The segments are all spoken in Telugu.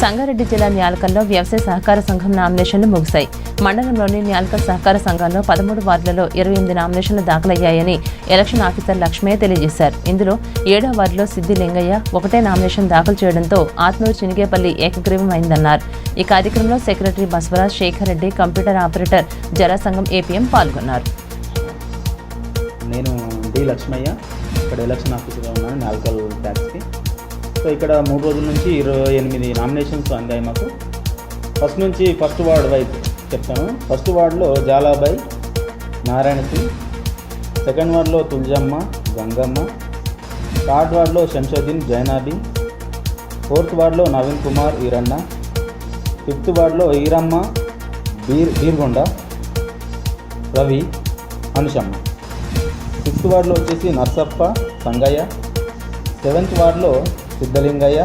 సంగారెడ్డి జిల్లా న్యాలకల్లో వ్యవసాయ సహకార సంఘం నామినేషన్లు ముగిశాయి. మండలంలోని న్యాలకల్ సహకార సంఘంలో పదమూడు వార్డులలో ఇరవై ఎనిమిది నామినేషన్లు దాఖలయ్యాయని ఎలక్షన్ ఆఫీసర్ లక్ష్మయ్య తెలియజేశారు. ఇందులో ఏడో వార్డులో సిద్ది లింగయ్య ఒకటే నామినేషన్ దాఖలు చేయడంతో ఆత్మూరు చినిగేపల్లి ఏకగ్రీవమైందన్నారు. ఈ కార్యక్రమంలో secretary Basavaraj Shekar Reddy computer operator జలసంఘం APM పాల్గొన్నారు. నేను డి లక్ష్మయ్య. ఇక్కడ ఎలక్షన్ ఆఫీసర్గా ఉన్నాను నాల్కల్ ట్యాక్స్కి సో ఇక్కడ మూడు రోజుల నుంచి ఇరవై ఎనిమిది నామినేషన్స్ అందాయి మాకు. ఫస్ట్ నుంచి ఫస్ట్ వార్డ్ వైపు చెప్తాను. ఫస్ట్ వార్డులో జాలాబాయి నారాయణ సింగ్ సెకండ్ వార్డులో తులజమ్మ గంగమ్మ థర్డ్ వార్డులో శంషోద్దీన్ జైనాబి ఫోర్త్ వార్డులో నవీన్ కుమార్ ఈరన్న ఫిఫ్త్ వార్డులో ఈరమ్మ బీర్ బీర్గొండ రవి అనుషమ్మ. సిక్స్త్ వార్డులో వచ్చేసి నర్సప్ప సంగయ్య సెవెంత్ వార్డులో సిద్ధలింగయ్య.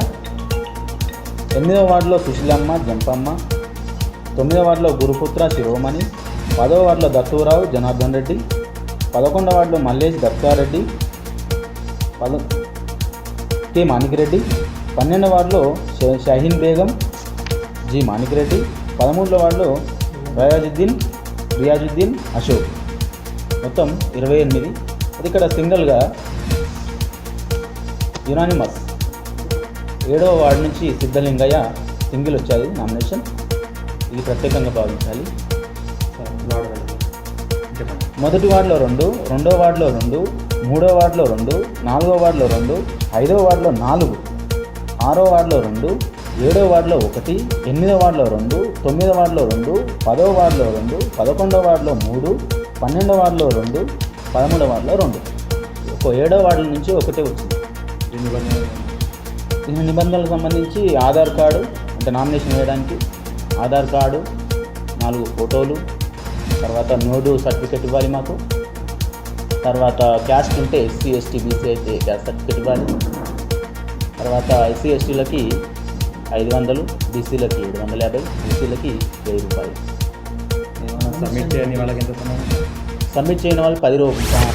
ఎనిమిదవ వార్డులో సుశీలమ్మ జంపమ్మ. తొమ్మిదవ వార్డులో గురుపుత్ర శిరోమణి. పదవ వార్డులో దత్తూరావు జనార్దన్ రెడ్డి. పదకొండవ వార్డులో మల్లేష్ దత్తారెడ్డి. పద కె మాణిక్రెడ్డి. పన్నెండవ వార్డులో షహీన్ బేగం జి మాణిక్రెడ్డి. పదమూడవ వార్డులో రయాజుద్దీన్ రియాజుద్దీన్ అశోక్. మొత్తం ఇరవై ఎనిమిది. అది ఇక్కడ సింగిల్గా యునానిమస్. ఏడవ వార్డు నుంచి సిద్ధలింగయ్య సింగిల్ వచ్చాయి నామినేషన్. ఇది ప్రత్యేకంగా భావించాలి. మొదటి వార్డులో రెండు రెండో వార్డులో రెండు మూడో వార్డులో రెండు నాలుగో వార్డులో రెండు ఐదో వార్డులో నాలుగు ఆరో వార్డులో రెండు ఏడో వార్డులో ఒకటి ఎనిమిదో వార్డులో రెండు తొమ్మిదో వార్డులో రెండు పదో వార్డులో రెండు పదకొండో వార్డులో మూడు పన్నెండో వార్డులో రెండు పదమూడో వార్డులో రెండు. ఒక ఏడో వార్డుల నుంచి ఒకటే వచ్చింది. ఈ నిబంధనలకు సంబంధించి ఆధార్ కార్డు అంటే నామినేషన్ వేయడానికి ఆధార్ కార్డు నాలుగు ఫోటోలు తర్వాత నోడు సర్టిఫికెట్ ఇవ్వాలి మాకు. తర్వాత క్యాస్ట్ ఉంటే ఎస్సీ ఎస్టీ బీసీ అయితే క్యాస్ట్ సర్టిఫికెట్ ఇవ్వాలి. తర్వాత ఎస్సీ ఎస్టీలకి ఐదు వందలు బీసీలకి ఏడు వందల యాభై బీసీలకి వెయ్యి రూపాయలు. సబ్మిట్ చేయని వాళ్ళకి ఎంత సమయం సబ్మిట్ చేయని వాళ్ళు పది రూపాయలు.